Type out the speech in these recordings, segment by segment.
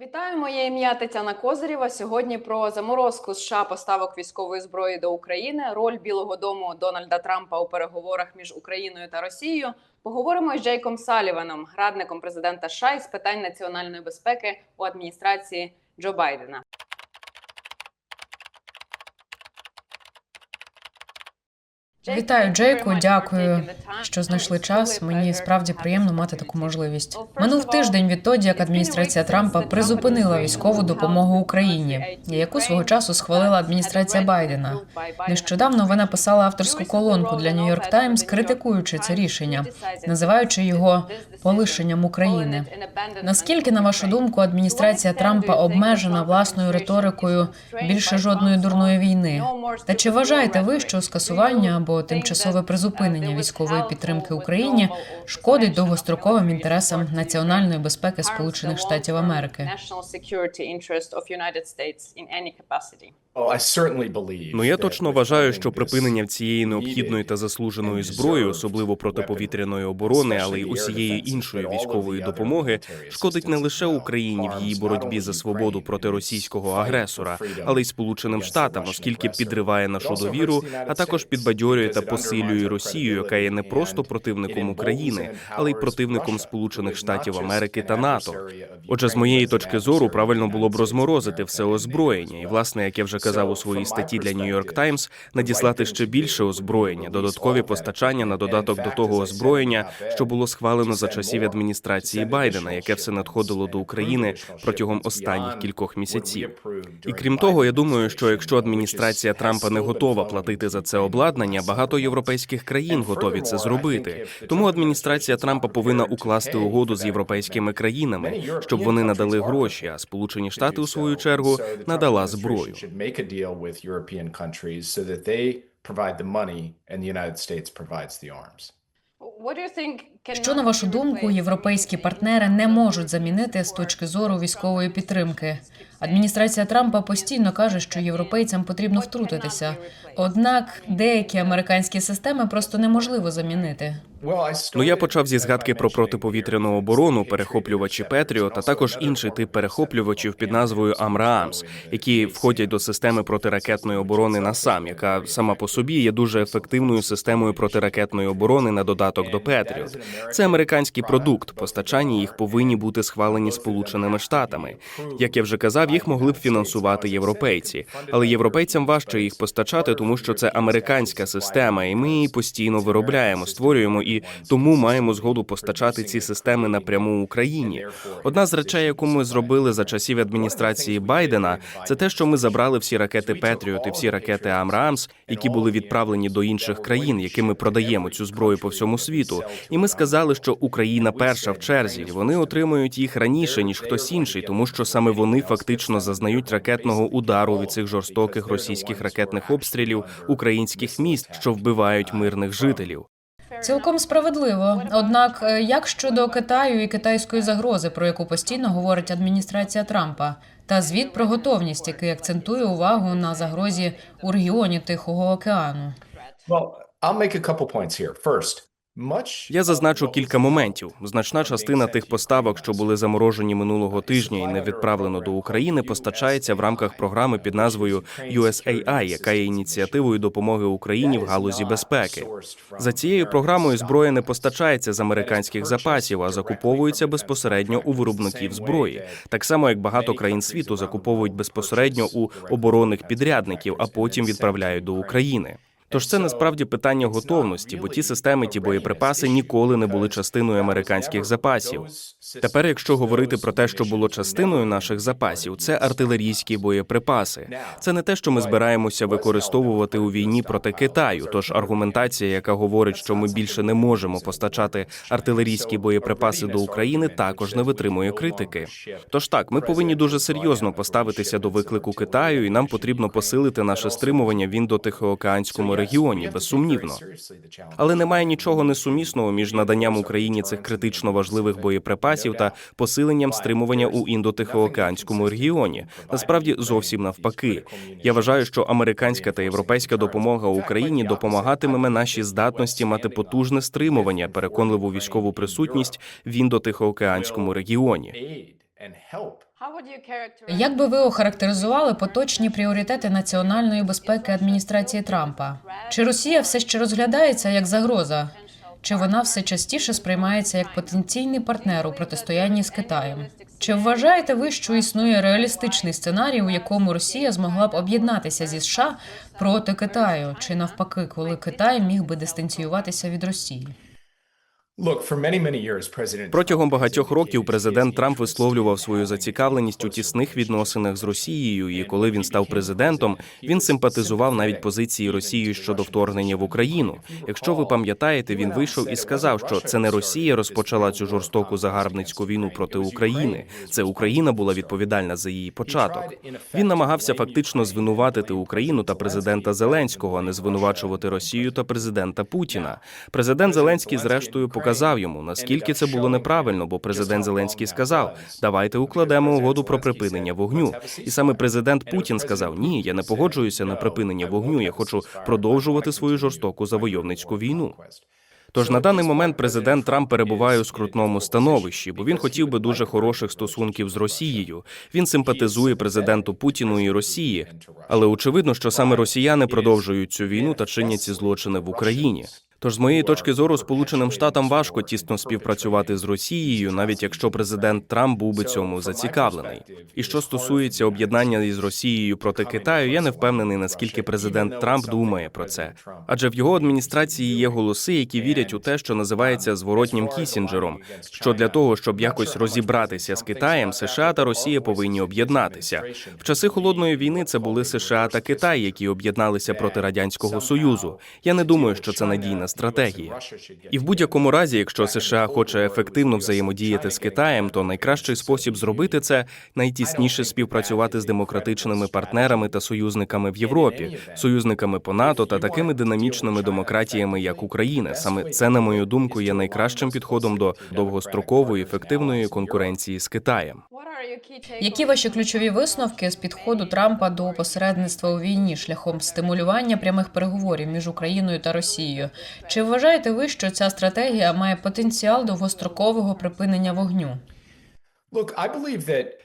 Вітаю, моє ім'я Тетяна Козирєва. Сьогодні про заморозку США поставок військової зброї до України, роль Білого Дому Дональда Трампа у переговорах між Україною та Росією. Поговоримо із Джейком Саліваном, радником президента США із питань національної безпеки у адміністрації Джо Байдена. Вітаю, Джейку. Дякую, що знайшли час. Мені справді приємно мати таку можливість. Минув тиждень відтоді, як адміністрація Трампа призупинила військову допомогу Україні, яку свого часу схвалила адміністрація Байдена. Нещодавно ви написали авторську колонку для New York Times, критикуючи це рішення, називаючи його полишенням України. Наскільки, на вашу думку, адміністрація Трампа обмежена власною риторикою більше жодної дурної війни? Та чи вважаєте ви, що скасування або тимчасове призупинення військової підтримки Україні шкодить довгостроковим інтересам національної безпеки Сполучених Штатів Америки? Ну я точно вважаю, що припинення цієї необхідної та заслуженої зброї, особливо протиповітряної оборони, але й усієї іншої військової допомоги, шкодить не лише Україні в її боротьбі за свободу проти російського агресора, але й Сполученим Штатам, оскільки підриває нашу довіру, а також підбадьорює та посилює Росію, яка є не просто противником України, але й противником Сполучених Штатів Америки та НАТО. Отже, з моєї точки зору, правильно було б розморозити все озброєння, і власне, як я вже казав у своїй статті для New York Times, надіслати ще більше озброєння, додаткові постачання на додаток до того озброєння, що було схвалено за часів адміністрації Байдена, яке все надходило до України протягом останніх кількох місяців. І крім того, я думаю, що якщо адміністрація Трампа не готова платити за це обладнання, багато європейських країн готові це зробити. Тому адміністрація Трампа повинна укласти угоду з європейськими країнами, щоб вони надали гроші. А Сполучені Штати у свою чергу надала зброю. Що на вашу думку, європейські партнери не можуть замінити з точки зору військової підтримки? Адміністрація Трампа постійно каже, що європейцям потрібно втрутитися. Однак деякі американські системи просто неможливо замінити. Ну я почав зі згадки про протиповітряну оборону, перехоплювачі Петріот, а також інший тип перехоплювачів під назвою Амраамс, які входять до системи протиракетної оборони НАСАМ, яка сама по собі є дуже ефективною системою протиракетної оборони на додаток до Петріот. Це американський продукт. Постачання їх повинні бути схвалені Сполученими Штатами. Як я вже казав, їх могли б фінансувати європейці, але європейцям важче їх постачати, тому що це американська система, і ми її постійно виробляємо, створюємо і тому маємо згоду постачати ці системи напряму Україні. Одна з речей, яку ми зробили за часів адміністрації Байдена, це те, що ми забрали всі ракети Петріот і всі ракети Амрамс, які були відправлені до інших країн, яким ми продаємо цю зброю по всьому світу. І ми сказали, що Україна перша в черзі. Вони отримують їх раніше ніж хтось інший, тому що саме вони фактично зазнають ракетного удару від цих жорстоких російських ракетних обстрілів українських міст, що вбивають мирних жителів. Цілком справедливо. Однак, е, як щодо Китаю і китайської загрози, про яку постійно говорить адміністрація Трампа, та звіт про готовність, який акцентує увагу на загрозі у регіоні Тихого океану. Я зазначу кілька моментів. Значна частина тих поставок, що були заморожені минулого тижня і не відправлено до України, постачається в рамках програми під назвою USAI, яка є ініціативою допомоги Україні в галузі безпеки. За цією програмою зброя не постачається з американських запасів, а закуповується безпосередньо у виробників зброї, так само як багато країн світу закуповують безпосередньо у оборонних підрядників, а потім відправляють до України. Тож це насправді питання готовності, бо ті системи, ті боєприпаси ніколи не були частиною американських запасів. Тепер, якщо говорити про те, що було частиною наших запасів, це артилерійські боєприпаси. Це не те, що ми збираємося використовувати у війні проти Китаю. Тож аргументація, яка говорить, що ми більше не можемо постачати артилерійські боєприпаси до України, також не витримує критики. Тож так, ми повинні дуже серйозно поставитися до виклику Китаю, і нам потрібно посилити наше стримування в індотихоокеанському регіоні, безсумнівно. Але немає нічого несумісного між наданням Україні цих критично важливих боєприпасів та посиленням стримування у індотихоокеанському регіоні. Насправді зовсім навпаки. Я вважаю, що американська та європейська допомога Україні допомагатиме нашій здатності мати потужне стримування, переконливу військову присутність в індотихоокеанському регіоні. Як би ви охарактеризували поточні пріоритети національної безпеки адміністрації Трампа? Чи Росія все ще розглядається як загроза? Чи вона все частіше сприймається як потенційний партнер у протистоянні з Китаєм? Чи вважаєте ви, що існує реалістичний сценарій, у якому Росія змогла б об'єднатися зі США проти Китаю, чи навпаки, коли Китай міг би дистанціюватися від Росії? Протягом багатьох років президент Трамп висловлював свою зацікавленість у тісних відносинах з Росією. І коли він став президентом, він симпатизував навіть позиції Росії щодо вторгнення в Україну. Якщо ви пам'ятаєте, він вийшов і сказав, що це не Росія розпочала цю жорстоку загарбницьку війну проти України. Це Україна була відповідальна за її початок. Він намагався фактично звинуватити Україну та президента Зеленського, а не звинувачувати Росію та президента Путіна. Президент Зеленський, зрештою, показав йому наскільки це було неправильно, бо президент Зеленський сказав: давайте укладемо угоду про припинення вогню. І саме президент Путін сказав: Ні, я не погоджуюся на припинення вогню. Я хочу продовжувати свою жорстоку завойовницьку війну. Тож на даний момент президент Трамп перебуває у скрутному становищі, бо він хотів би дуже хороших стосунків з Росією. Він симпатизує президенту Путіну і Росії, але очевидно, що саме росіяни продовжують цю війну та чинять ці злочини в Україні. Тож, з моєї точки зору, Сполученим Штатам важко тісно співпрацювати з Росією, навіть якщо президент Трамп був би цьому зацікавлений. І що стосується об'єднання із Росією проти Китаю, я не впевнений, наскільки президент Трамп думає про це. Адже в його адміністрації є голоси, які вірять у те, що називається зворотнім Кісінджером. Що для того, щоб якось розібратися з Китаєм, США та Росія повинні об'єднатися. В часи холодної війни це були США та Китай, які об'єдналися проти радянського союзу. Я не думаю, що це надійна стратегія. І в будь-якому разі, якщо США хоче ефективно взаємодіяти з Китаєм, то найкращий спосіб зробити це найтісніше співпрацювати з демократичними партнерами та союзниками в Європі, союзниками по НАТО та такими динамічними демократіями, як Україна. Саме це, на мою думку, є найкращим підходом до довгострокової ефективної конкуренції з Китаєм. Які ваші ключові висновки з підходу Трампа до посередництва у війні шляхом стимулювання прямих переговорів між Україною та Росією? Чи вважаєте ви, що ця стратегія має потенціал довгострокового припинення вогню?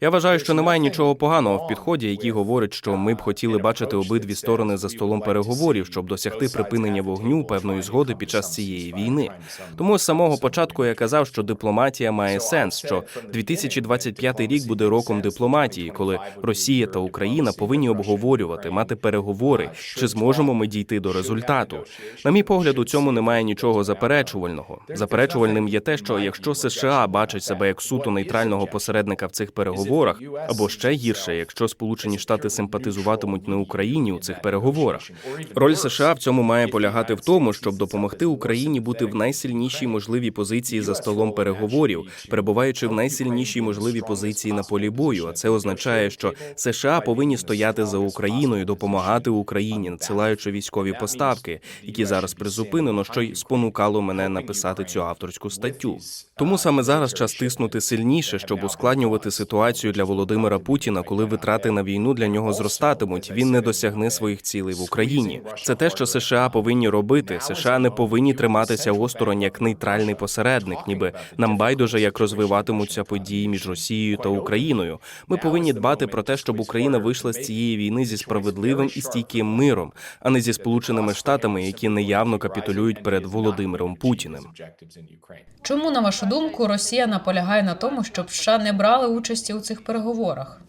Я вважаю, що немає нічого поганого в підході, який говорить, що ми б хотіли бачити обидві сторони за столом переговорів, щоб досягти припинення вогню певної згоди під час цієї війни. Тому з самого початку я казав, що дипломатія має сенс. Що 2025 рік буде роком дипломатії, коли Росія та Україна повинні обговорювати, мати переговори, чи зможемо ми дійти до результату. На мій погляд, у цьому немає нічого заперечувального. Заперечувальним є те, що якщо США бачать себе як суто нейтрального посередника в цих переговорах, або ще гірше, якщо Сполучені Штати симпатизуватимуть не Україні у цих переговорах. Роль США в цьому має полягати в тому, щоб допомогти Україні бути в найсильнішій можливій позиції за столом переговорів, перебуваючи в найсильнішій можливій позиції на полі бою. А це означає, що США повинні стояти за Україною, допомагати Україні, надсилаючи військові поставки, які зараз призупинено, що й спонукало мене написати цю авторську статтю. Тому саме зараз час тиснути сильніше, щоб ускладнювати ситуацію для Володимира Путіна, коли витрати на війну для нього зростатимуть. Він не досягне своїх цілей в Україні. Це те, що США повинні робити. США не повинні триматися осторонь як нейтральний посередник, ніби нам байдуже, як розвиватимуться події між Росією та Україною. Ми повинні дбати про те, щоб Україна вийшла з цієї війни зі справедливим і стійким миром, а не зі сполученими штатами, які неявно капітулюють перед Володимиром Путіним. Чому, на вашу думку, Росія наполягає на тому, щоб США не брали участі у цих переговорах?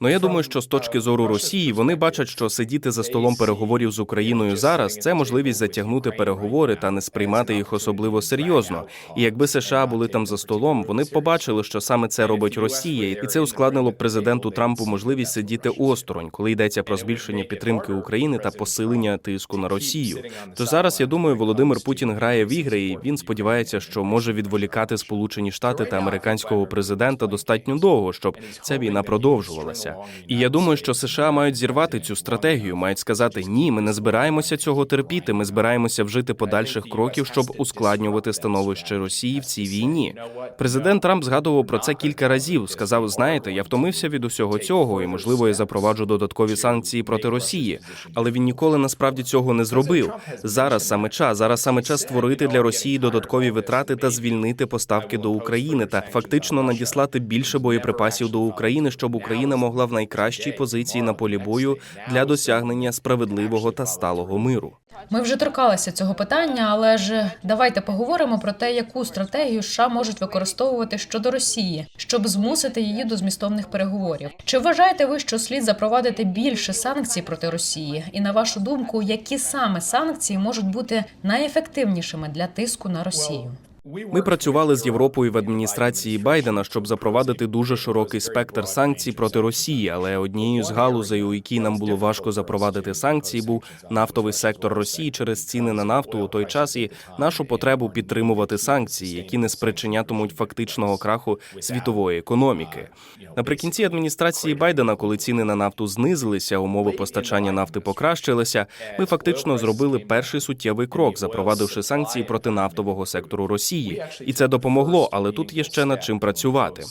Ну я думаю, що з точки зору Росії вони бачать, що сидіти за столом переговорів з Україною зараз це можливість затягнути переговори та не сприймати їх особливо серйозно. І якби США були там за столом, вони б побачили, що саме це робить Росія, і це ускладнило б президенту Трампу можливість сидіти осторонь, коли йдеться про збільшення підтримки України та посилення тиску на Росію. Тож зараз я думаю, Володимир Путін грає в ігри, і він сподівається, що може відволікати Сполучені Штати та американського президента достатньо довго, щоб ця війна продовжувалася. І я думаю, що США мають зірвати цю стратегію, мають сказати ні, ми не збираємося цього терпіти. Ми збираємося вжити подальших кроків, щоб ускладнювати становище Росії в цій війні. Президент Трамп згадував про це кілька разів. Сказав: знаєте, я втомився від усього цього, і можливо я запроваджу додаткові санкції проти Росії. Але він ніколи насправді цього не зробив. Зараз саме час. Зараз саме час створити для Росії додаткові витрати та звільнити поставки до України та фактично надіслати більше боєприпасів до України, щоб Україна могла в найкращій позиції на полі бою для досягнення справедливого та сталого миру. Ми вже торкалися цього питання, але ж давайте поговоримо про те, яку стратегію США можуть використовувати щодо Росії, щоб змусити її до змістовних переговорів. Чи вважаєте ви, що слід запровадити більше санкцій проти Росії? І на вашу думку, які саме санкції можуть бути найефективнішими для тиску на Росію? Ми працювали з Європою в адміністрації Байдена, щоб запровадити дуже широкий спектр санкцій проти Росії. Але однією з галузей, у якій нам було важко запровадити санкції, був нафтовий сектор Росії через ціни на нафту у той час і нашу потребу підтримувати санкції, які не спричинятимуть фактичного краху світової економіки. Наприкінці адміністрації Байдена, коли ціни на нафту знизилися, умови постачання нафти покращилися. Ми фактично зробили перший суттєвий крок, запровадивши санкції проти нафтового сектору Росії. І це допомогло, але тут є ще над чим працювати.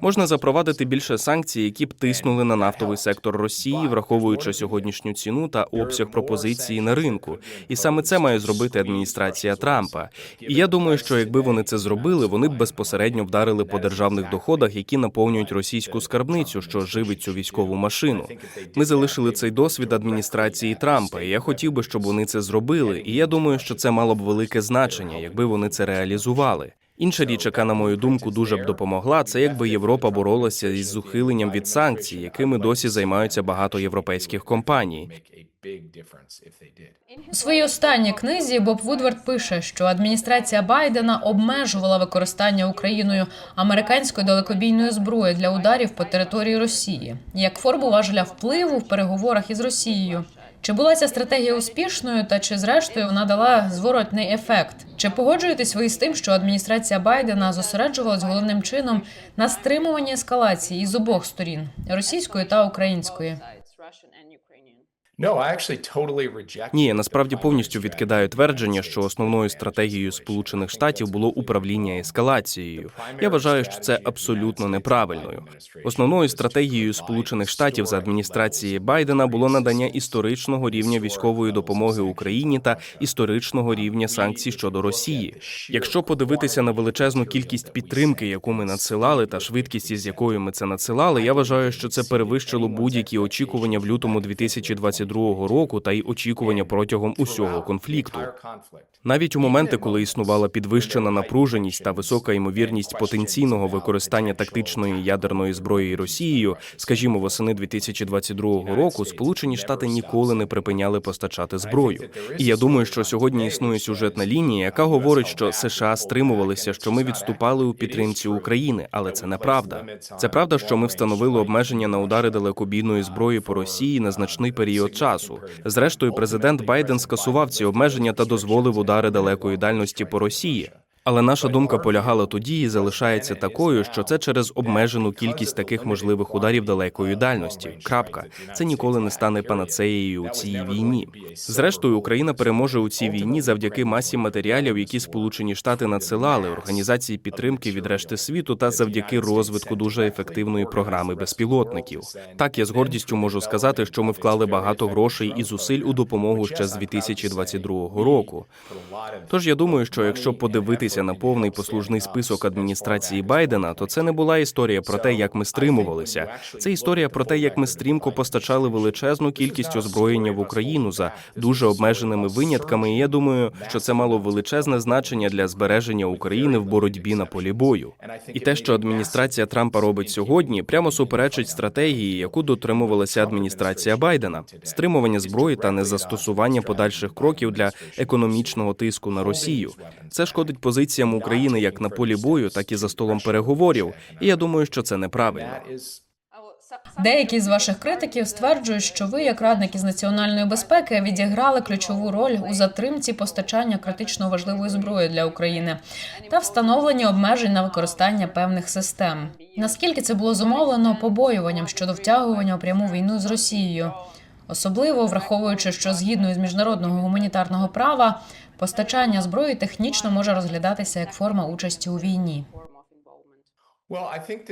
Можна запровадити більше санкцій, які б тиснули на нафтовий сектор Росії, враховуючи сьогоднішню ціну та обсяг пропозиції на ринку. І саме це має зробити адміністрація Трампа. І я думаю, що якби вони це зробили, вони б безпосередньо вдарили по державних доходах, які наповнюють російську скарбницю, що живить цю військову машину. Ми залишили цей досвід адміністрації Трампа. і Я хотів би, щоб вони це зробили. І я думаю, що це мало б велике значення, якби вони це реалізували. Інша річ, яка, на мою думку, дуже б допомогла, це якби Європа боролася із ухиленням від санкцій, якими досі займаються багато європейських компаній. У своїй останній книзі Боб Вудвард пише, що адміністрація Байдена обмежувала використання Україною американської далекобійної зброї для ударів по території Росії як форму важеля впливу в переговорах із Росією. Чи була ця стратегія успішною, та чи зрештою вона дала зворотний ефект? Чи погоджуєтесь ви з тим, що адміністрація Байдена зосереджувалась головним чином на стримуванні ескалації із обох сторін російської та української? Ні, я насправді повністю відкидаю твердження, що основною стратегією Сполучених Штатів було управління ескалацією. Я вважаю, що це абсолютно неправильною. Основною стратегією Сполучених Штатів за адміністрації Байдена було надання історичного рівня військової допомоги Україні та історичного рівня санкцій щодо Росії. Якщо подивитися на величезну кількість підтримки, яку ми надсилали, та швидкість, із якою ми це надсилали, я вважаю, що це перевищило будь-які очікування в лютому 2022 року та й очікування протягом усього конфлікту. Навіть у моменти, коли існувала підвищена напруженість та висока ймовірність потенційного використання тактичної ядерної зброї Росією, скажімо, восени 2022 року, Сполучені Штати ніколи не припиняли постачати зброю. І я думаю, що сьогодні існує сюжетна лінія, яка говорить, що США стримувалися, що ми відступали у підтримці України, але це неправда. Це правда, що ми встановили обмеження на удари далекобійної зброї по Росії на значний період часу. Зрештою, президент Байден скасував ці обмеження та дозволив удари далекої дальності по Росії. Але наша думка полягала тоді і залишається такою, що це через обмежену кількість таких можливих ударів далекої дальності. Крапка. Це ніколи не стане панацеєю у цій війні. Зрештою, Україна переможе у цій війні завдяки масі матеріалів, які Сполучені Штати надсилали, організації підтримки від решти світу та завдяки розвитку дуже ефективної програми безпілотників. Так я з гордістю можу сказати, що ми вклали багато грошей і зусиль у допомогу ще з 2022 року. Тож я думаю, що якщо подивитися на повний послужний список адміністрації Байдена, то це не була історія про те, як ми стримувалися. Це історія про те, як ми стрімко постачали величезну кількість озброєння в Україну за дуже обмеженими винятками. І я думаю, що це мало величезне значення для збереження України в боротьбі на полі бою. І те, що адміністрація Трампа робить сьогодні, прямо суперечить стратегії, яку дотримувалася адміністрація Байдена: стримування зброї та незастосування подальших кроків для економічного тиску на Росію. Це шкодить позиціям України як на полі бою, так і за столом переговорів. І я думаю, що це неправильно. Деякі з ваших критиків стверджують, що ви, як радник із національної безпеки, відіграли ключову роль у затримці постачання критично важливої зброї для України та встановленні обмежень на використання певних систем. Наскільки це було зумовлено побоюванням щодо втягування у пряму війну з Росією? Особливо враховуючи, що згідно із міжнародного гуманітарного права постачання зброї технічно може розглядатися як форма участі у війні.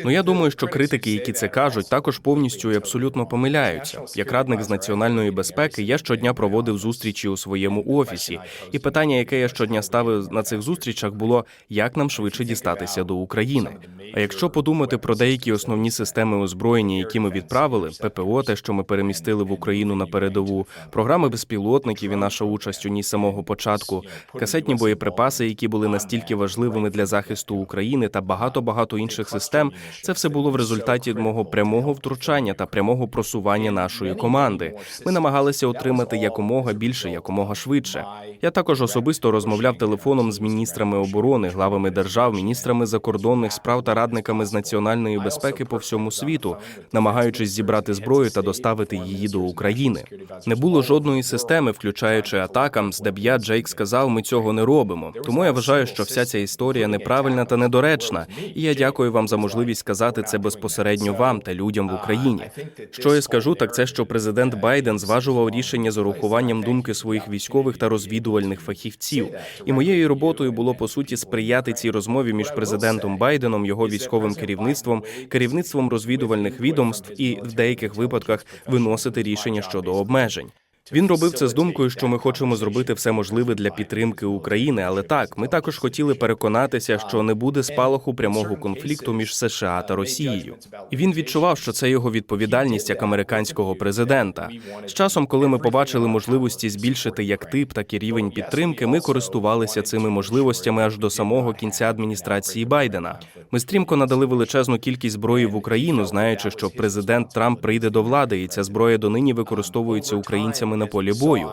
Ну я думаю, що критики, які це кажуть, також повністю і абсолютно помиляються. Як радник з національної безпеки, я щодня проводив зустрічі у своєму офісі, і питання, яке я щодня ставив на цих зустрічах, було як нам швидше дістатися до України. А якщо подумати про деякі основні системи озброєння, які ми відправили, ППО, те, що ми перемістили в Україну на передову, програми безпілотників і наша участь у ній самого початку, касетні боєприпаси, які були настільки важливими для захисту України, та багато багато інших систем, це все було в результаті мого прямого втручання та прямого просування нашої команди. Ми намагалися отримати якомога більше, якомога швидше. Я також особисто розмовляв телефоном з міністрами оборони, главами держав, міністрами закордонних справ та радниками з національної безпеки по всьому світу, намагаючись зібрати зброю та доставити її до України. Не було жодної системи, включаючи атакам, де б я Джейк сказав, ми цього не робимо. Тому я вважаю, що вся ця історія неправильна та недоречна. І я дякую вам за можливість сказати це безпосередньо вам та людям в Україні. Що я скажу, так це що президент Байден зважував рішення з урахуванням думки своїх військових та розвідувальних фахівців. І моєю роботою було по суті сприяти цій розмові між президентом Байденом, його військовим керівництвом, керівництвом розвідувальних відомств і в деяких випадках виносити рішення щодо обмежень. Він робив це з думкою, що ми хочемо зробити все можливе для підтримки України. Але так, ми також хотіли переконатися, що не буде спалаху прямого конфлікту між США та Росією. І він відчував, що це його відповідальність як американського президента. З часом, коли ми побачили можливості збільшити як тип, так і рівень підтримки, ми користувалися цими можливостями аж до самого кінця адміністрації Байдена. Ми стрімко надали величезну кількість зброї в Україну, знаючи, що президент Трамп прийде до влади, і ця зброя донині використовується українцями на полі бою.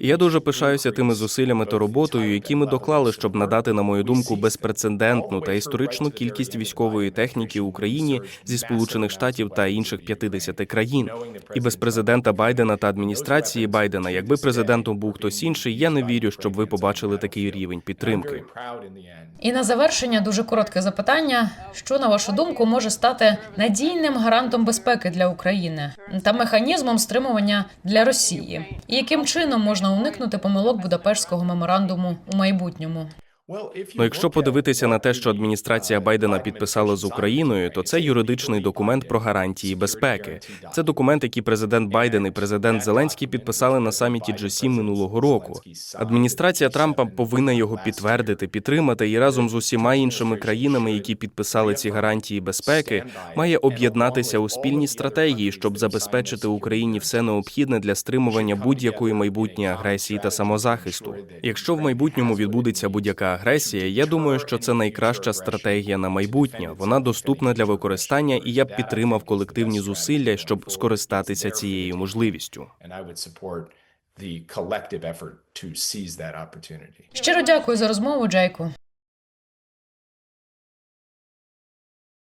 І я дуже пишаюся тими зусиллями та роботою, які ми доклали, щоб надати, на мою думку, безпрецедентну та історичну кількість військової техніки Україні зі Сполучених Штатів та інших 50 країн. І без президента Байдена та адміністрації Байдена, якби президентом був хтось інший, я не вірю, щоб ви побачили такий рівень підтримки. І на завершення дуже коротке запитання: що на вашу думку може стати надійним гарантом безпеки для України та механізмом стримування для Росії? Яким чином можна уникнути помилок Будапештського меморандуму у майбутньому? Ну, якщо подивитися на те, що адміністрація Байдена підписала з Україною, то це юридичний документ про гарантії безпеки. Це документ, який президент Байден і президент Зеленський підписали на саміті G7 минулого року. Адміністрація Трампа повинна його підтвердити, підтримати і разом з усіма іншими країнами, які підписали ці гарантії безпеки, має об'єднатися у спільній стратегії, щоб забезпечити Україні все необхідне для стримування будь-якої майбутньої агресії та самозахисту. Якщо в майбутньому відбудеться будь-яка агресія, я думаю, що це найкраща стратегія на майбутнє. Вона доступна для використання, і я б підтримав колективні зусилля, щоб скористатися цією можливістю. Щиро дякую за розмову, Джейку.